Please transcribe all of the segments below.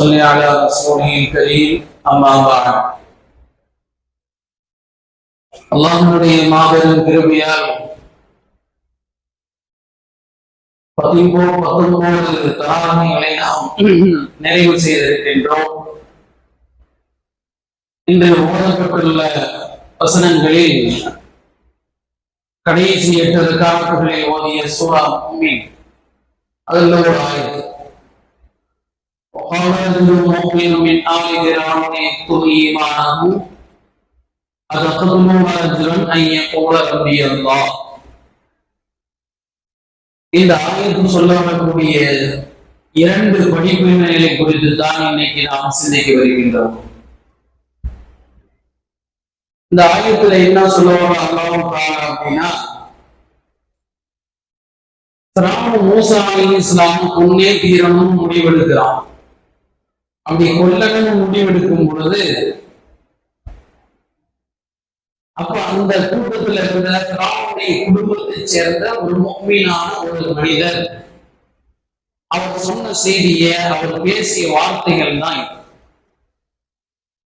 صل على رسوله الكريم أما بعد அல்லாஹனுடைய மாபெரும் கிருபையால் பதிமூணு பத்தொன்பது தராமைகளை நாம் நிறைவு செய்திருக்கின்றோம் இன்று ஓதப்பட்டுள்ள வசனங்களில் கடைசி எட்டு காலங்களில் ஓதிய சூரா மும்மின் அதில் ஒரு ஆயுதம் وقال المؤمن من آل فرعون يكتم إيمانه أتقتلون رجلا أن يقول ربي الله இந்த ஆயத்து சொல்ல வரக்கூடிய இரண்டு படிப்பினைகளை குறித்து தான் இன்னைக்கு நாம் சிந்திக்க வருகின்றோம் இந்த ஆயத்துல என்ன சொல்ல வர அல்லாவும் அப்படின்னா திராம மூசா அலி இஸ்லாம் கொன்னே தீரணும் முடிவெடுக்கிறான் அப்படி கொல்லணும்னு முடிவெடுக்கும் பொழுது அப்ப அந்த கூட்டத்துல இருந்த திராவுடைய குடும்பத்தை சேர்ந்த ஒரு மொம்மீனான ஒரு மனிதர் அவர் சொன்ன செய்திய அவர் பேசிய வார்த்தைகள் தான்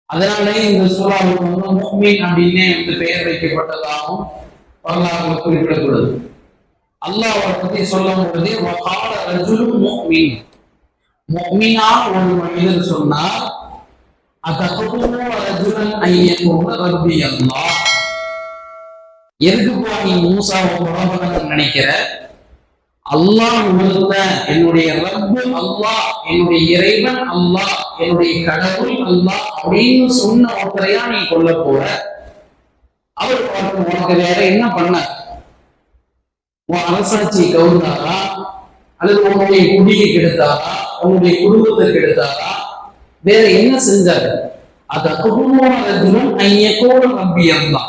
அதனாலே இந்த சூறாவுக்கு வந்து மொம்மீன் அப்படின்னே வந்து பெயர் வைக்கப்பட்டதாகவும் வரலாறு குறிப்பிடப்படுது. அல்லாஹ் அவரை பத்தி சொல்லும் பொழுது வகால மொம்மீன். மொம்மீனான ஒரு மனிதர் சொன்னார் அத்தகுமோ ரஜுலன் ஐயனோட ரப்பி அல்லாஹ் எதுக்குப்பா நீ மூசாவை புறப்படணும்னு நினைக்கிற அல்லாஹ் உணர்ந்த என்னுடைய ரப்பு அல்லாஹ் என்னுடைய இறைவன் அல்லாஹ் என்னுடைய கடவுள் அல்லாஹ் அப்படின்னு சொன்ன ஒருத்தரையா நீ கொல்ல போற? அவர் உனக்கு வேற என்ன பண்ண? உன் அரசாட்சி கவுந்தாரா? அல்லது உன்னுடைய குடியை கெடுத்தாரா? உன்னுடைய குடும்பத்தை கெடுத்தாரா வேற என்ன செஞ்சாரு? அத குடும்பம் ஐயக்கோட நம்பி அம்மா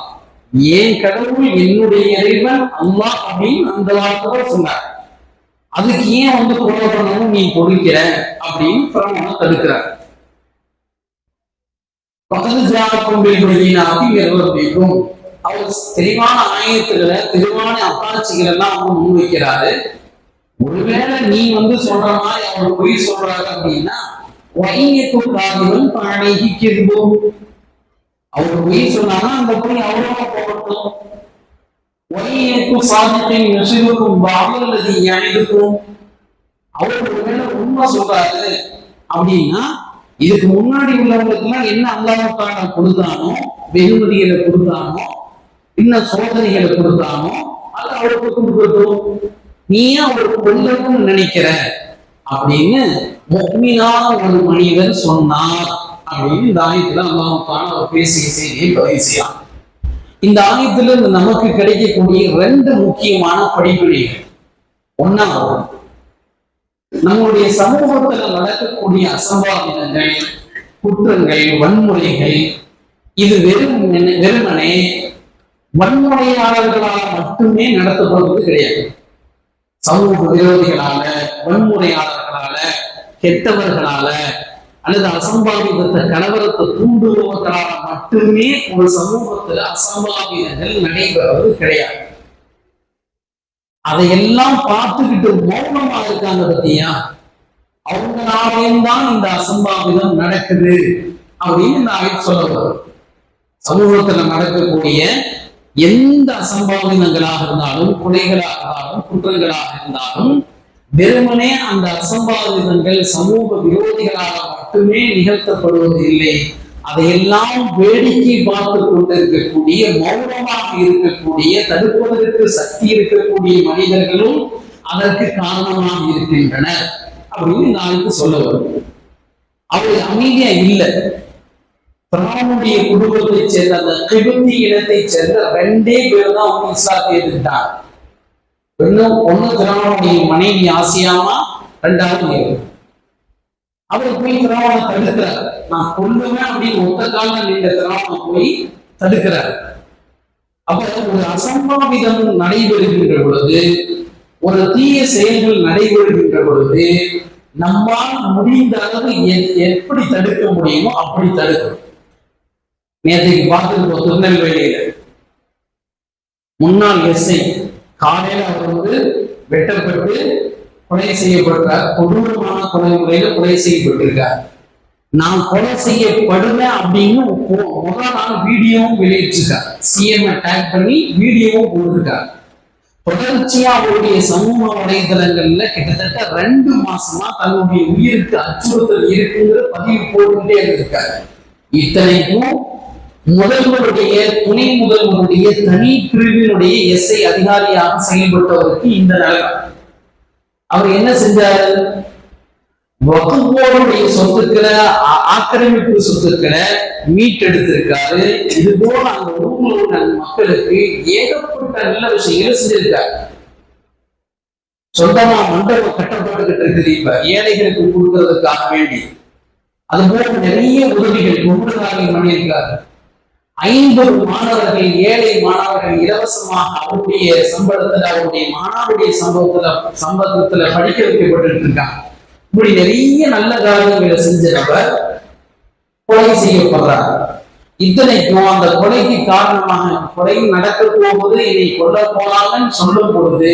ஏன் கடவுள் என்னுடைய இறைவன்? அம்மா அப்படின்னு அந்த வார்த்தை சொன்னார். அதுக்கு ஏன் வந்து கொலை நீ கொடுக்கிற அப்படின்னு பிரமணம் தடுக்கிறார். பக்கத்து ஜாக்கும் அவர் தெளிவான ஆயத்துகளை தெளிவான அப்பாட்சிகள் எல்லாம் அவங்க முன்வைக்கிறாரு. ஒருவேளை நீ வந்து சொல்ற மாதிரி அவங்க பொய் சொல்றாங்க அப்படின்னா வையக்கும் காதுகள் பழகி கிருபோம் அவர் பொய் சொன்னாங்கன்னா அந்த பொய் அவரோட போகட்டும். வையக்கும் சாதத்தை நெசிவுக்கும் பாவல்லது அனைத்துக்கும் அவர் ஒருவேளை உண்மை சொல்றாரு அப்படின்னா இதுக்கு முன்னாடி உள்ளவங்களுக்கு எல்லாம் என்ன அல்லாவுக்கான கொடுத்தானோ வெகுமதிகளை கொடுத்தானோ இன்னும் சோதனைகளை கொடுத்தானோ அது அவருக்கு கொடுக்கட்டும். நீ அவருக்கு கொல்லணும்னு நினைக்கிற? அப்படின்னு மொக்மினான ஒரு மனிதன் சொன்னார் அப்படின்னு இந்த ஆயத்துல அல்லாவுக்கான அவர் பேசிய செய்தியை பதிவு செய்யலாம் இந்த ஆயத்துல இருந்து நமக்கு கிடைக்கக்கூடிய ரெண்டு முக்கியமான படிப்பினைகள். ஒன்னாவது நம்முடைய சமூகத்துல நடக்கக்கூடிய அசம்பாவிதங்கள் குற்றங்கள் வன்முறைகள் இது வெறும் வெறுமனே வன்முறையாளர்களால் மட்டுமே நடத்தப்படுவது கிடையாது. சமூக விரோதிகளால வன்முறையாளர்களால கெட்டவர்களால அல்லது அசம்பாவிதத்தை கலவரத்தை தூண்டுபவர்களால மட்டுமே ஒரு சமூகத்துல அசம்பாவிதங்கள் நடைபெறுவது கிடையாது. அதையெல்லாம் பார்த்துக்கிட்டு மௌனமா இருக்காங்க பத்தியா? அவங்களாலேயும் தான் இந்த அசம்பாவிதம் நடக்குது அப்படின்னு நான் சொல்ல வரும் சமூகத்துல நடக்கக்கூடிய எந்த அசம்பாவிதங்களாக இருந்தாலும் கொலைகளாக இருந்தாலும் குற்றங்களாக இருந்தாலும் வெறுமனே அந்த அசம்பாவிதங்கள் சமூக விரோதிகளாக மட்டுமே நிகழ்த்தப்படுவது இல்லை. அதையெல்லாம் வேடிக்கை பார்த்து கொண்டிருக்கக்கூடிய மௌனமாக இருக்கக்கூடிய தடுப்பதற்கு சக்தி இருக்கக்கூடிய மனிதர்களும் அதற்கு காரணமாக இருக்கின்றனர். அப்படின்னு நாளைக்கு சொல்ல வரும். அவர் அமைதியா இல்லை. பிராணுடைய குடும்பத்தை சேர்ந்த அந்த கிபத்தி இனத்தை சேர்ந்த ரெண்டே பேர் தான் அவங்க இஸ்லாத்தை எதிர்த்தாங்க இன்னும் ஒண்ணு திராவனுடைய மனைவி ஆசியாமா ரெண்டாவது நேரு அவர் போய் திராவணம் தடுக்கிறார். நான் கொள்ளுவேன் அப்படின்னு ஒத்த காலம் நின்ற திராவணம் போய் தடுக்கிறார். அப்ப ஒரு அசம்பாவிதம் நடைபெறுகின்ற பொழுது ஒரு தீய செயல்கள் நடைபெறுகின்ற பொழுது நம்மால் முடிந்த அளவு எப்படி தடுக்க முடியுமோ அப்படி தடுக்கணும். நேற்றைக்கு பார்த்துருக்கோம் திருநெல்வேலியில முன்னாள் எஸ்ஐ காலையில அவர் வந்து வெட்டப்பட்டு கொலை செய்யப்பட்டார். கொடூரமான கொலை முறையில கொலை செய்யப்பட்டிருக்கார். நான் கொலை செய்யப்படுவேன் அப்படின்னு முதல் நாள் வீடியோவும் வெளியிட்டிருக்கார். சிஎம் டேக் பண்ணி வீடியோவும் போட்டிருக்கார். தொடர்ச்சியா அவருடைய சமூக வலைதளங்கள்ல கிட்டத்தட்ட ரெண்டு மாசமா தன்னுடைய உயிருக்கு அச்சுறுத்தல் இருக்குங்கிற பதிவு போட்டுட்டே இருந்திருக்காரு. இத்தனைக்கும் முதல்வருடைய துணை முதல்வருடைய தனி பிரிவினுடைய எஸ்ஐ அதிகாரியாக செயல்பட்டவருக்கு இந்த நலம் அவர் என்ன செஞ்சாரு? வகுப்போருடைய சொத்துக்களை ஆ- ஆக்கிரமிப்பு சொத்துக்களை மீட்டெடுத்திருக்காரு. இது போல அந்த ஊர்ல உள்ள மக்களுக்கு ஏகப்பட்ட நல்ல விஷயங்களை செஞ்சிருக்காரு. சொந்தமா மண்டபம் கட்டப்பட்டுக்கிட்டு இருக்குது இப்ப. ஏழைகளுக்கு கொடுக்கறதுக்காக வேண்டி. அது போல நிறைய உதவிகள் கும்பிடுதாரிகள் பண்ணியிருக்காரு. ஐம்பது மாணவர்கள் ஏழை மாணவர்கள் இலவசமாக அவருடைய சம்பளத்துல அவருடைய மாணவருடைய சம்பவத்துல சம்பளத்துல படிக்க வைக்கப்பட்டு இருக்காங்க. இப்படி நிறைய நல்ல காரியங்களை செஞ்சவர் கொலை செய்யப்படுறார். இத்தனைக்கும் அந்த கொலைக்கு காரணமாக கொலை நடக்க போவது என்னை கொல்ல போனாங்கன்னு சொல்லும் பொழுது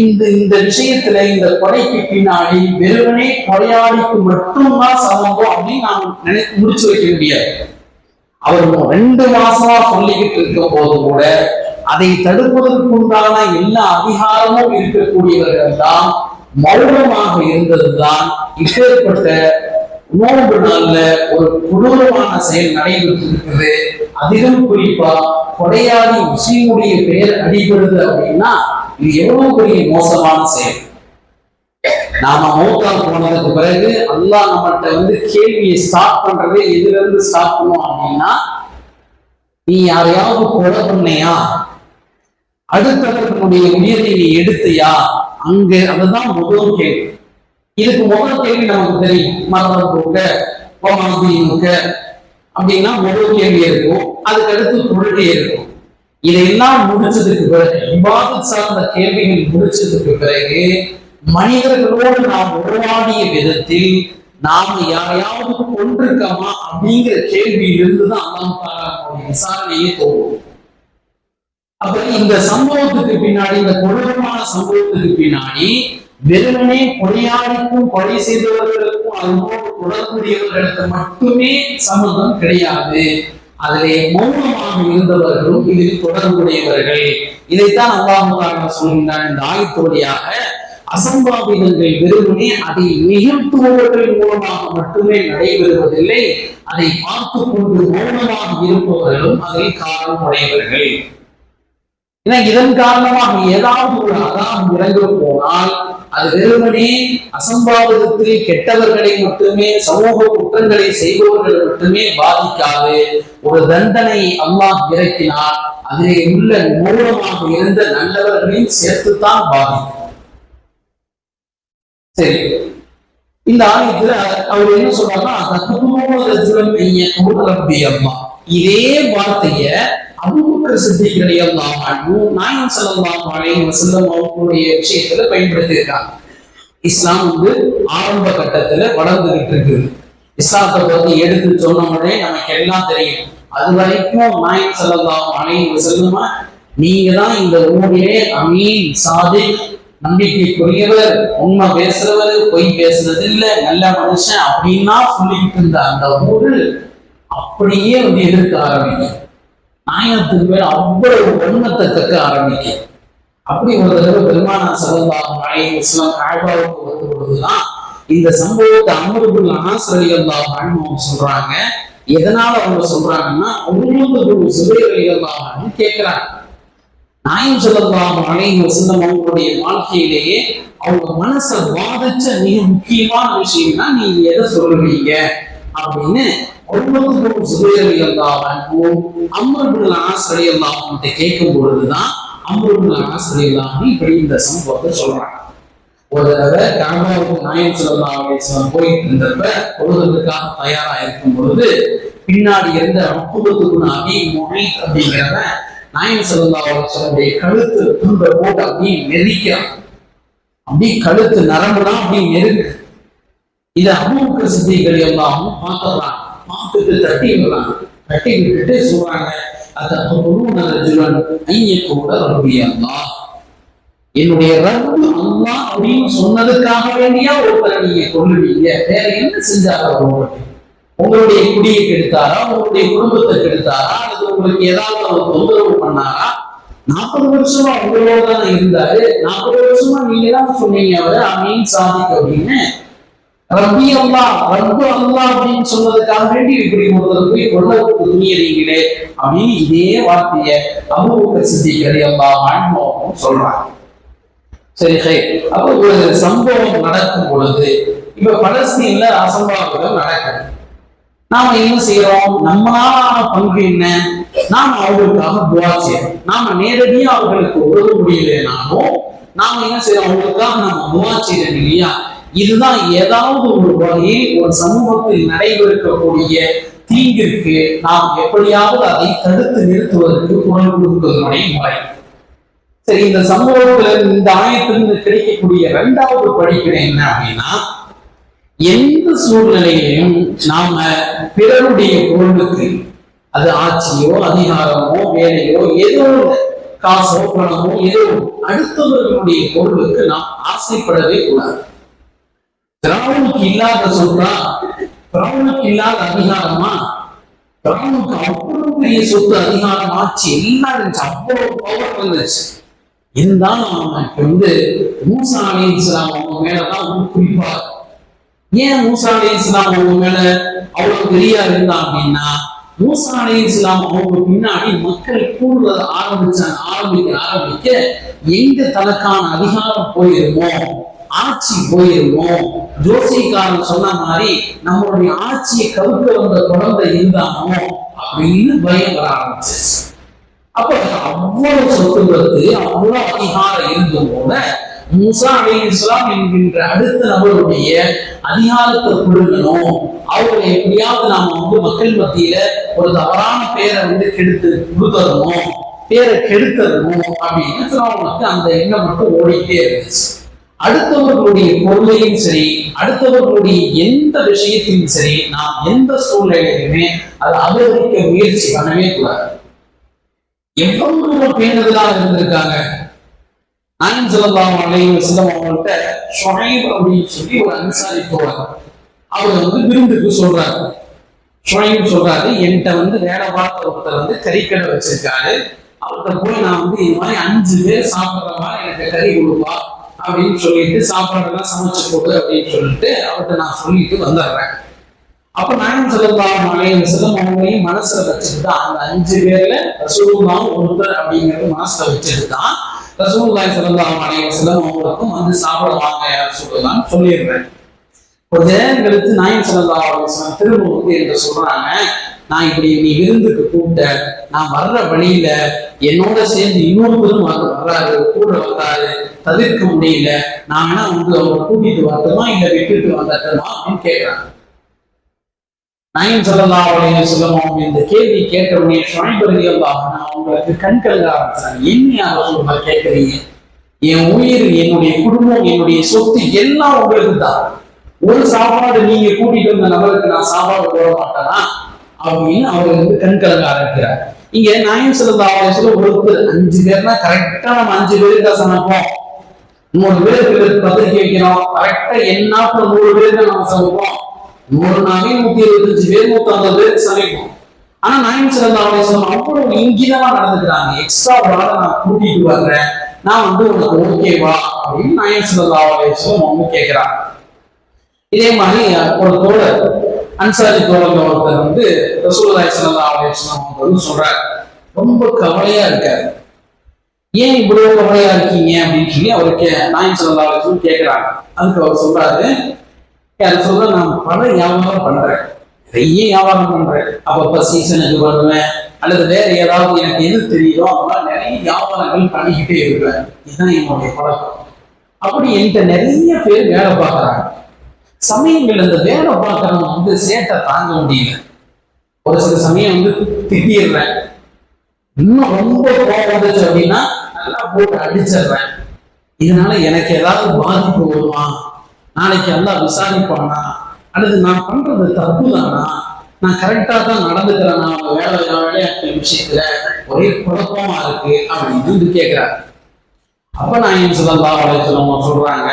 இந்த இந்த விஷயத்துல இந்த கொலைக்கு பின்னாடி வெறுமனே கொலையாளிக்கு மட்டும்தான் சமம்போ அப்படின்னு நாம் நினை முடிச்சு வைக்க முடியாது. அவர் ரெண்டு மாசமா சொல்லிக்கிட்டு இருக்கும் போது கூட அதை தடுப்பதற்குண்டான எல்லா அதிகாரமும் இருக்கக்கூடியவர்கள் தான் மௌனமாக இருந்ததுதான் இப்பேற்பட்ட நோன்பு நாள்ல ஒரு கொடூரமான செயல் நடைபெற்று இருக்குது அதிலும் குறிப்பா கொடையாளி முஸ்லீமுடைய பெயர் அடிபடுது அப்படின்னா இது எவ்வளவு பெரிய மோசமான செயல். நாம மௌத்தா போனதுக்கு பிறகு அல்லாஹ் நம்மகிட்ட வந்து கேள்வியை ஸ்டாப் பண்றது எதுல இருந்து ஸ்டாப் பண்ணுவோம் அப்படின்னா நீ யாரையாவது கொலை பண்ணையா? அடுத்தவர்களுடைய உயிரை நீ எடுத்தியா? அங்க அதுதான் முதல் கேள்வி. இதுக்கு முதல் கேள்வி நமக்கு தெரியும். மரணம் போக்க போக அப்படின்னா முதல் கேள்வி இருக்கும். அதுக்கு அடுத்து கொள்கை இருக்கும். இதையெல்லாம் முடிச்சதுக்கு பிறகு விவாதம் சார்ந்த கேள்விகள் முடிச்சதுக்கு பிறகு மனிதர்களோடு நாம் உருவாடிய விதத்தில் நாம யாரையாவது கொண்டிருக்கோமா அப்படிங்கிற கேள்வியிலிருந்து தான் அல்லாஹ் விசாரணையே தோணும் அப்ப இந்த சம்பவத்துக்கு பின்னாடி இந்த கொடூரமான சம்பவத்துக்கு பின்னாடி வெறுமனே கொலையாளிக்கும் கொலை செய்தவர்களுக்கும் அதனோடு தொடர்புடையவர்களுக்கு மட்டுமே சம்மதம் கிடையாது. அதிலே மௌனமாக இருந்தவர்களும் இதில் தொடர்புடையவர்கள். இதைத்தான் அல்லாஹ் சொல்கின்றான் இந்த ஆயத்தோடையாக அசம்பாவிதங்கள் வெறுமனே அதை நிகழ்த்துபவர்கள் மூலமாக மட்டுமே நடைபெறுவதில்லை. அதை பார்த்து கொண்டு மௌனமாக இருப்பவர்களும் அதில் காரணம் உடையவர்கள் ஏன்னா இதன் காரணமாக ஏதாவது ஒரு அதாம் இறங்க போனால் அது வெறுமனே அசம்பாவிதத்தில் கெட்டவர்களை மட்டுமே சமூக குற்றங்களை செய்பவர்கள் மட்டுமே பாதிக்காது. ஒரு தண்டனை அல்லாஹ் இறக்கினால் அதிலே உள்ள மூலமாக இருந்த நல்லவர்களையும் சேர்த்துத்தான் பாதிக்கும். சரி இந்த ஆலயத்துல அவர் என்ன சொல்றாருன்னா தத்துவம் ஐய அம்மா. இதே வார்த்தைய அபுபக்கர் சித்திக் ரலியல்லாஹு அன்ஹு நாயகம் ஸல்லல்லாஹு அலைஹி வஸல்லம் அவர்களுடைய விஷயத்துல பயன்படுத்தி இருக்காங்க இஸ்லாம் வந்து ஆரம்ப கட்டத்துல வளர்ந்துகிட்டு இருக்குது இஸ்லாத்தை பத்தி எடுத்து சொன்ன உடனே நமக்கு எல்லாம் தெரியும். அது வரைக்கும் நாயகம் ஸல்லல்லாஹு அலைஹி வஸல்லம் நீங்க தான் இந்த ஊரிலே அமீன் சாதிக் நம்பிக்கைக்குரியவர் உண்மை பேசுறவர் பொய் பேசுறது இல்ல நல்ல மனுஷன் அப்படின்னா சொல்லிட்டு இருந்த அந்த ஊரு அப்படியே வந்து எதிர்க்க ஆரம்பிக்கும். நாயகத்துக்கு மேல அவ்வளவு வன்மத்தை கக்க ஆரம்பிக்கும். அப்படி ஒரு தடவை பெருமானா சல்லல்லாஹு மழை வஸல்லம் காபாவுக்கு வந்த பொழுதுதான் இந்த சம்பவத்தை அமருபுல் ஆசிரியல்லாஹு அன்ஹு சொல்றாங்க. எதனால அவங்க சொல்றாங்கன்னா உங்களுக்கு சுபைரல்லாஹு கேட்கிறாங்க நாயம் ஸல்லல்லாஹு அலைஹி வஸல்லம் அவங்களுடைய வாழ்க்கையிலேயே அவங்க மனசை பாதிச்ச மிக முக்கியமான விஷயம்னா நீங்க எதை சொல்லுவீங்க அப்படின்னு ஒன்பது சுபைரலி அல்லாஹும் அம்மர்புல் ஆசிரி அல்லாஹும் கேட்கும் பொழுதுதான் அம்மர்கள் ஆசிரியர் அல்லாஹும் இப்படி இந்த சம்பவத்தை சொல்றாங்க. ஒரு தடவை காபாவுக்கு நாயம் ஸல்லல்லாஹு அலைஹி வஸல்லம் போயிட்டு இருந்தப்ப பொழுதுக்காக தயாரா இருக்கும் பொழுது பின்னாடி இருந்த அப்புறத்துக்குன்னு அபி மொழி அப்படிங்கிறவன் நாயன் ஸல்லல்லாஹு அலைஹி கழுத்து துண்ட போட்டு அப்படியே நெரிக்கிறான் அப்படியே கழுத்து நரம்புனா அப்படியே நெருங்க. இதை அபூக்கு சித்திகள் எல்லாமும் பார்த்துறாங்க பார்த்துட்டு தட்டி விடுறாங்க தட்டி விட்டுட்டு சொல்றாங்க அதை ரஜுலன் ஐய கூட ரப்பி அல்லா என்னுடைய ரப்பு அல்லா அப்படின்னு சொன்னதுக்காக வேண்டியா ஒருத்தர் நீங்க கொள்ளுவீங்க? வேற என்ன செஞ்சாரு அவர் உங்களுடைய குடியை கெடுத்தாரா? உங்களுடைய குடும்பத்தை கெடுத்தாரா? அல்லது உங்களுக்கு ஏதாவது அவர் தொந்தரவு பண்ணாரா? நாற்பது வருஷமா உங்களோட தான் இருந்தாரு. நாற்பது வருஷமா நீங்க தான் சொன்னீங்க அவரு. அமீன் சாதிக் அப்படின்னு. ரப்பி அல்லா ரப்பு அல்லா அப்படின்னு சொன்னதுக்காக வேண்டி இப்படி ஒருத்தர் போய் கொள்ள துணியறீங்களே அப்படின்னு இதே வார்த்தைய அபூபக்கர் சித்திக் அல்லா வாழ்ந்தோம் சொல்றாங்க. சரி சரி அப்ப ஒரு சம்பவம் நடக்கும் பொழுது இப்ப பலஸ்தீன்ல அசம்பாவிதம் நடக்குது. நாம என்ன செய்யறோம்? நம்மளால பங்கு என்ன? நாம அவங்களுக்காக துவா செய்யறோம். நாம நேரடியா அவர்களுக்கு உதவ முடியலனாலும் நாம என்ன செய்யறோம்? அவங்களுக்காக நம்ம துவா செய்யறோம் இல்லையா? இதுதான் ஏதாவது ஒரு வகையில் ஒரு சமூகத்தில் நடைபெறக்கூடிய தீங்கிற்கு நாம் எப்படியாவது அதை தடுத்து நிறுத்துவதற்கு குரல் கொடுப்பதனுடைய முறை. சரி இந்த சமூகத்துல இந்த ஆயத்திலிருந்து கிடைக்கக்கூடிய இரண்டாவது படிக்கிற என்ன அப்படின்னா எந்த சூழ்நிலையிலையும் நாம பிறருடைய பொருளுக்கு அது ஆட்சியோ அதிகாரமோ வேலையோ ஏதோ காசோ பணமோ ஏதோ அடுத்தவர்களுடைய பொருளுக்கு நாம் ஆசைப்படவே கூடாது. திராவுக்கு இல்லாத சொத்தா? திராவுக்கு இல்லாத அதிகாரமா? திராவுக்கு அவ்வளவு பெரிய சொத்து அதிகாரம் ஆட்சி எல்லாம் இருந்துச்சு. அவ்வளவு பவர் வந்துச்சு. இருந்தாலும் அவனுக்கு வந்து மூசா அலி இஸ்லாம் அவங்க மேலதான் ஒரு ஏன் மூசா அலி இஸ்லாம் அவங்க மேல அவ்வளவு பெரியா இருந்தா அப்படின்னா மூசா அலி இஸ்லாம் அவங்க பின்னாடி மக்கள் கூடுவத ஆரம்பிச்சாங்க ஆரம்பிக்க ஆரம்பிக்க எங்க தனக்கான அதிகாரம் போயிருமோ ஆட்சி போயிருமோ ஜோசிக்காரன் சொன்ன மாதிரி நம்மளுடைய ஆட்சியை கவுக்க வந்த குழந்தை இருந்தாமோ அப்படின்னு பயம் வர ஆரம்பிச்சிருச்சு. அப்ப அவ்வளவு சொத்துக்களுக்கு அவ்வளவு அதிகாரம் இருந்தும் கூட மூசா அலி இஸ்லாம் என்கின்ற அடுத்த நபருடைய அதிகாரத்தை கொடுக்கணும் அவர்களை எப்படியாவது நாம வந்து மக்கள் மத்தியில ஒரு தவறான பேரை வந்து கெடுத்து கொடுத்துடணும் பேரை கெடுத்ததுமோ அப்படின்னு அவனுக்கு அந்த எண்ணம் மட்டும் ஓடிட்டே இருந்துச்சு. அடுத்தவர்களுடைய பொருளையும் சரி அடுத்தவர்களுடைய எந்த விஷயத்தையும் சரி நாம் எந்த சூழ்நிலையிலுமே அதை அபகரிக்க முயற்சி பண்ணவே கூடாது. எவ்வளவு பேணுதலாக இருந்திருக்காங்க? நாயன் சொல்லலாம் அலைவ சிலம் அவங்கள்ட்ட ஷொஹைப் அப்படின்னு சொல்லி ஒரு அன்சாரி போறாங்க. அவர் வந்து விருந்துக்கு சொல்றாரு. ஷொஹைப் சொல்றாரு என்கிட்ட வந்து வேலை பார்த்த ஒருத்தர் வந்து கறிக்கடை வச்சிருக்காரு. அவர்கிட்ட போய் நான் வந்து இது மாதிரி அஞ்சு பேர் சாப்பிட்ற மாதிரி எனக்கு கறி கொடுப்பா அப்படின்னு சொல்லிட்டு சாப்பாடெல்லாம் சமைச்சு போடு அப்படின்னு சொல்லிட்டு அவர்கிட்ட நான் சொல்லிட்டு வந்துடுறேன். அப்ப நாயன் சொல்லலாம் மலையின் செல்லம் அவங்களையும் மனசுல வச்சுட்டு தான் அந்த அஞ்சு பேர்ல ரசூலுல்லாஹ் ஒருத்தர் அப்படிங்கிறது மனசுல வச்சுட்டு தான் ரசூலுல்லாஹி ஸல்லல்லாஹு அலைஹி வஸல்லம் அவங்களுக்கும் வந்து சாப்பிட வாங்க யார் சொல்லலாம் சொல்லிடுறேன் கொஞ்ச நேரம் கழித்து நாயன் ஸல்லல்லாஹு அலைஹி திரும்ப வந்து என்று சொல்றாங்க நான் இப்படி நீ விருந்துக்கு கூப்பிட்ட நான் வர்ற வழியில என்னோட சேர்ந்து இன்னொருத்தரும் வர- வர்றாரு கூட வர்றாரு தவிர்க்க முடியல நான் வேணா வந்து அவங்க கூட்டிட்டு வரட்டுமா இல்ல விட்டுட்டு வந்துட்டோமா அப்படின்னு கேட்கிறாங்க நயன் சொல்லலா அப்படின்னு வஸல்லம் இந்த கேள்வி கேட்ட உடனே ஷுவைப் ரலியல்லாஹு அன்ஹு அவங்களுக்கு கண் கலங்க ஆரம்பிச்சாங்க என்ன யார் கேட்கறீங்க. என் உயிர் என்னுடைய குடும்பம் என்னுடைய சொத்து எல்லாம் உங்களுக்கு தான். ஒரு சாப்பாடு நீங்க கூட்டிட்டு வந்த நபருக்கு நான் சாப்பாடு போட மாட்டேனா? அப்படின்னு அவர் வந்து கண் கலங்க ஆரம்பிக்கிறார் இங்க நாயன் சிறந்த ஆலோசனை வஸல்லம் ஒருத்தர் அஞ்சு பேர்னா கரெக்டா நம்ம அஞ்சு பேருக்கு தான் சமைப்போம். நூறு பேருக்கு பத்திரிக்கை வைக்கிறோம் கரெக்டா என்னாப்புல நூறு பேருக்கு நம்ம சமைப்போம். நூறு நாளையும் நூத்தி இருபத்தஞ்சு பேர் நூத்தி ஐம்பது பேருக்கு சமைப்போம் ஆனா நாயன் சிறந்த அவசியம் அவ்வளவு இங்கிதமா நடந்துக்கிறாங்க. எக்ஸ்ட்ரா ஒரு நான் கூட்டிட்டு வர்றேன். நான் வந்து உனக்கு ஓகேவா அப்படின்னு நாயன் சிறந்த அவசியம் அவங்க கேட்கிறாங்க இதே மாதிரி ஒரு தோழர் அன்சாரி தோழர் ஒருத்தர் வந்து ரசூலாய் ஸல்லல்லாஹு அலைஹி அவங்க வந்து சொல்றாரு. ரொம்ப கவலையா இருக்காரு. ஏன் இவ்வளவு கவலையா இருக்கீங்க? அப்படின்னு சொல்லி அவருக்கு நாயன் ஸல்லல்லாஹு அலைஹி கேட்கிறாங்க அதுக்கு அவர் சொல்றாரு யார் சொல்ல நான் பல வியாபாரம் பண்றேன். நிறைய வியாபாரம் பண்றேன். அப்பப்ப சீசனுக்கு பண்ணுவேன் அல்லது வேற ஏதாவது எனக்கு எது தெரியுதோ அதெல்லாம் நிறைய வியாபாரங்கள் பண்ணிக்கிட்டே இருப்பேன். இதுதான் என்னுடைய பழக்கம். அப்படி என்கிட்ட நிறைய பேர் வேலை பார்க்கறாங்க. சமயங்கள் அந்த வேலை பார்க்கறவங்க வந்து சேட்டை தாங்க முடியல. ஒரு சில சமயம் வந்து திட்டிடுறேன். இன்னும் ரொம்ப கோபம் வந்துச்சு அப்படின்னா நல்லா போட்டு அடிச்சிடுறேன். இதனால எனக்கு ஏதாவது பாதிப்பு வருமா? நாளைக்கு எல்லாம் விசாரிப்பானா? அல்லது நான் பண்றது தப்பு தானா நான் கரெக்டா தான் நடந்துக்கிறேன்? நான் வேலை விளையாட்டு விஷயத்துல. ஒரே குழப்பமா இருக்கு அப்படின்னு வந்து கேட்கிறாரு அப்ப நான் என் சொல்லலாம்? வலைச்சலமா சொல்றாங்க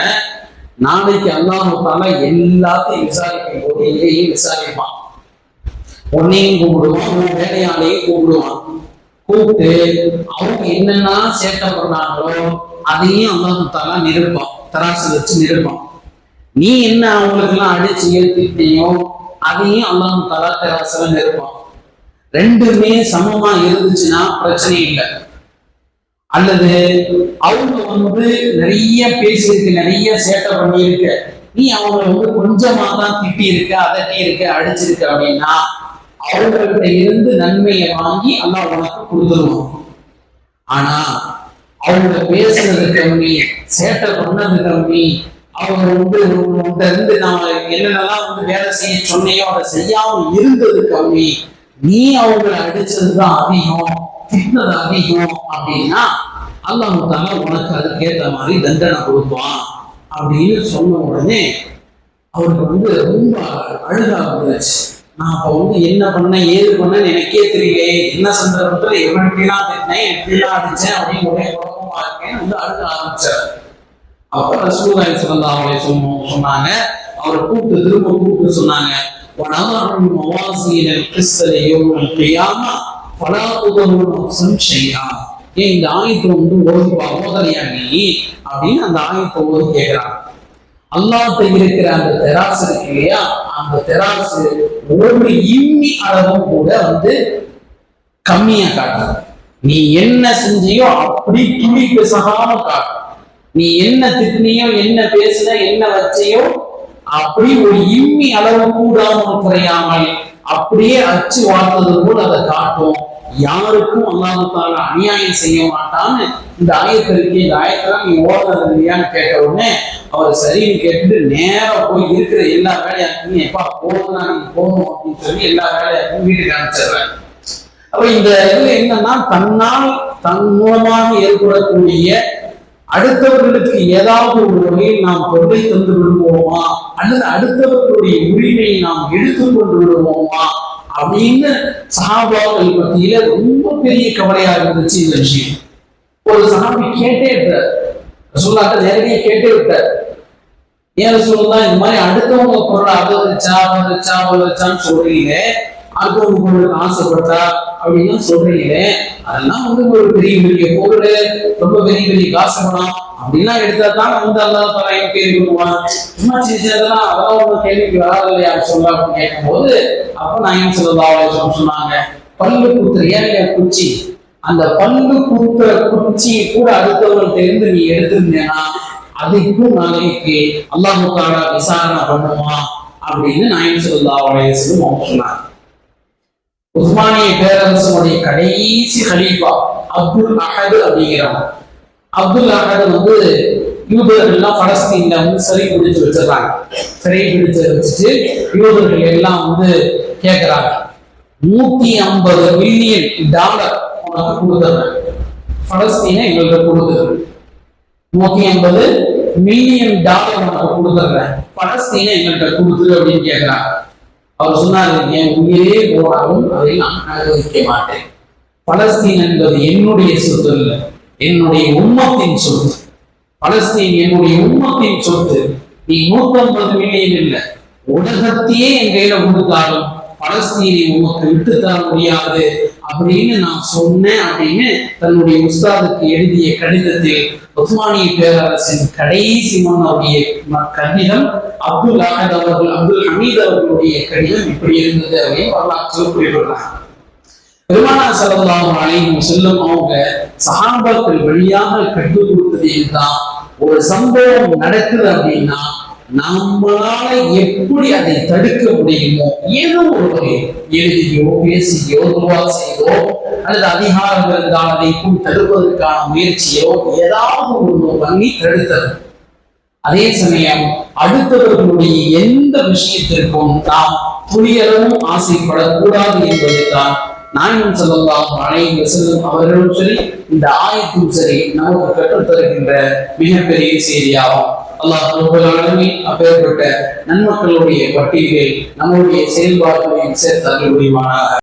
நாளைக்கு அல்லாஹால எல்லாத்தையும் விசாரிக்கும் போது இதையும் விசாரிப்பான். உன்னையும் கூப்பிடுவான் உன் வேலையாளையும் கூப்பிடுவான். கூப்பிட்டு அவங்க என்னென்ன சேட்டை பண்ணாங்களோ அதையும் அல்லாஹால தாலா நிருப்பான் தராசு வச்சு நிருப்பான் நீ என்ன அவங்களுக்கு எல்லாம் அடிச்சு ஏற்றிட்டியோ அதையும் அல்லாஹ் தலா தராசுல இருப்பான் ரெண்டுமே சமமா இருந்துச்சுன்னா பிரச்சனை இல்லை. அல்லது அவங்க வந்து நிறைய பேசியிருக்கு நிறைய சேட்டை பண்ணியிருக்க. நீ அவங்கள வந்து கொஞ்சமா தான் திட்டி இருக்க அதட்டி இருக்க அடிச்சிருக்க அப்படின்னா அவங்கள்ட்ட இருந்து நன்மையை வாங்கி அல்லா உனக்கு கொடுத்துருவோம் ஆனா அவங்க பேசுனது கம்மி சேட்டை பண்ணது கம்மி அவங்க வந்து உங்கள்கிட்ட இருந்து நான் என்னென்னலாம் வந்து வேலை செய்ய சொன்னையோ அதை செய்யாம இருந்தது கம்மி. நீ அவங்கள அடிச்சதுதான் அதிகம் திட்டது அதிகம் அப்படின்னா அல்லாஹ் தாலா உனக்கு அதுக்கேற்ற மாதிரி தண்டனை கொடுப்பான் அப்படின்னு சொன்ன உடனே அவருக்கு வந்து ரொம்ப அழுகா வந்துருச்சு. நான் அப்போ வந்து என்ன பண்ணேன் ஏது பண்ணேன்னு எனக்கே தெரியல என்ன சந்தர்ப்பத்துல எப்படிலாம் திட்டினேன் எப்படிலாம் அடிச்சேன் அப்படின்னு ஒரே குழப்பமா இருக்கேன் வந்து அழுக ஆரம்பிச்சார். அப்ப ரசூலாய் சிறந்த அவளை சொன்னாங்க. அவரை கூப்பிட்டு திரும்ப கூப்பிட்டு சொன்னாங்க. ஏன் இந்த ஆயத்தை வந்து ஓதுவா ஓதலையா நீ அப்படின்னு அந்த ஆயத்தை ஓதி கேட்கிறான் அல்லாட்ட இருக்கிற அந்த தெராசு இருக்கு இல்லையா? அந்த தெராசு ஒரு இம்மி அளவும் கூட வந்து கம்மியா காட்டுது. நீ என்ன செஞ்சியோ அப்படி துணி பெசாம காட்டும் நீ என்ன திட்டினியோ என்ன பேசுன என்ன வச்சையோ அப்படி ஒரு இம்மி அளவு கூடாமல் குறையாமல் அப்படியே அச்சு வாழ்ந்தது போல் அதை காட்டும். யாருக்கும் அல்லாஹால அநியாயம் செய்ய மாட்டான்னு இந்த ஆயத்திற்கு இந்த ஆயத்தெல்லாம் நீ ஓடுறது இல்லையான்னு கேட்ட உடனே அவர் சரின்னு கேட்டுட்டு நேரா போய் இருக்கிற எல்லா வேலையாக்கும் எப்பா போதுனா நீங்க போகணும் அப்படின்னு சொல்லி எல்லா வேலையாக்கும் வீட்டுக்கு அனுப்பிச்சிடுறாங்க. அப்ப இந்த இதுல என்னன்னா தன்னால் தன் மூலமாக ஏற்படக்கூடிய அடுத்தவர்களுக்கு ஏதாவது ஒரு வகையில் நாம் தொல்லை தந்து விடுவோமா? அல்லது அடுத்தவர்களுடைய உரிமையை நாம் எடுத்துக்கொண்டு விடுவோமா? அப்படின்னு சகாபாக்கள் பத்தியில ரொம்ப பெரிய கவலையா இருந்துச்சு இந்த விஷயம். ஒரு சகாபி கேட்டே விட்டார் ரசூல்லாட்ட நேரடியை கேட்டே விட்டார் ஏன் சொல்லலாம் இந்த மாதிரி அடுத்தவங்க பொருள் வச்சா அவதரிச்சா வச்சான்னு சொல்றீங்க. அடுத்தவங்க உங்களுக்கு ஆசைப்பட்டா அப்படின்னு சொல்றீங்களே அதெல்லாம் வந்து ஒரு பெரிய பெரிய பொருள் ரொம்ப பெரிய பெரிய காசு பணம் அப்படிலாம் எடுத்தா தான் வந்து அல்லா தலா என் கேள்வி விடுவான் சும்மா சின்ன சின்னதெல்லாம் அதெல்லாம் ஒண்ணு கேள்விக்கு வராது இல்லையா சொல்ல அப்படின்னு கேட்கும்போது அப்ப நான் ஏன் சொல்லலாம் சொன்னாங்க. பல்லு குத்துறியா இல்லையா குச்சி. அந்த பல்லு குத்துற குச்சியை கூட அடுத்தவர்கள் தெரிந்து நீ எடுத்திருந்தேன்னா அதுக்கும் நாளைக்கு அல்லாஹு விசாரணை பண்ணுவான் அப்படின்னு நாயன் சொல்லா அவங்க சொன்னாங்க. உஸ்மானிய பேரரசனுடைய கடைசி ஹலீஃபா அப்துல் அஹது அப்படிங்கிறாங்க அப்துல் அஹது வந்து யூதர்கள்லாம் பலஸ்தீன்ல வந்து சிறை பிடிச்சு வச்சிடறாங்க. சிறை பிடிச்சு வச்சுட்டு யூதர்கள் எல்லாம் வந்து கேட்கிறாங்க நூத்தி ஐம்பது மில்லியன் டாலர் உனக்கு கொடுத்துறேன் பலஸ்தீனை எங்களுக்கு கொடுத்துரு நூத்தி ஐம்பது மில்லியன் டாலர் உனக்கு கொடுத்துறேன் பலஸ்தீனை எங்கள்கிட்ட கொடுத்துரு அப்படின்னு கேட்கிறாங்க அவர் சொன்னார் என் உயிரே போனாலும் அதை நான் அனுபவிக்க மாட்டேன். பலஸ்தீன் என்பது என்னுடைய சொத்து அல்ல என்னுடைய உம்மத்தின் சொத்து. பலஸ்தீன் என்னுடைய உம்மத்தின் சொத்து. நீ நூத்தம்பது மில்லியன் இல்லை உலகத்தையே என் கையில கொடுத்தாலும் பலஸ்தீனை உமக்கு விட்டு தர முடியாது அப்படின்னு நான் சொன்னேன் அப்படின்னு தன்னுடைய உஸ்தாதுக்கு எழுதிய கடிதத்தில் உஸ்மானிய பேரரசின் கடைசி மன்னருடைய கடிதம் அப்துல் அகத் அவர்கள் அப்துல் ஹமீத் அவர்களுடைய கடிதம் இப்படி இருந்தது அப்படின்னு வரலாற்றில் குறிப்பிடுறாங்க. பெருமானா செலவலாம் அலையும் செல்லும் அவங்க சகாபாக்கள் வழியாக கற்றுக் கொடுத்தது தான் ஒரு சம்பவம் நடக்குது அப்படின்னா நம்மளால எப்படி அதை தடுக்க முடியுமோ ஏதோ ஒரு வகை எழுதியோ பேசியோ துவா செய்தோ அல்லது அதிகாரம் இருந்தால் அதை போய் தடுப்பதற்கான முயற்சியோ ஏதாவது ஒன்று பண்ணி தடுத்தது. அதே சமயம் அடுத்தவர்களுடைய எந்த விஷயத்திற்கும் நாம் துணியளவும் ஆசைப்படக்கூடாது என்பதைத்தான் நாயகம் செல்லலாம் அனைவரும் செல்லும் அவர்களும் சரி இந்த ஆயத்தும் சரி நமக்கு கற்றுத்தருகின்ற மிகப்பெரிய செய்தியாகும். அல்லாஹ் ரபுல் அப்பேற்பட்ட நன்மக்களுடைய பட்டியலில் நம்முடைய செயல்பாடுகளையும் சேர்த்தார்கள் அருள்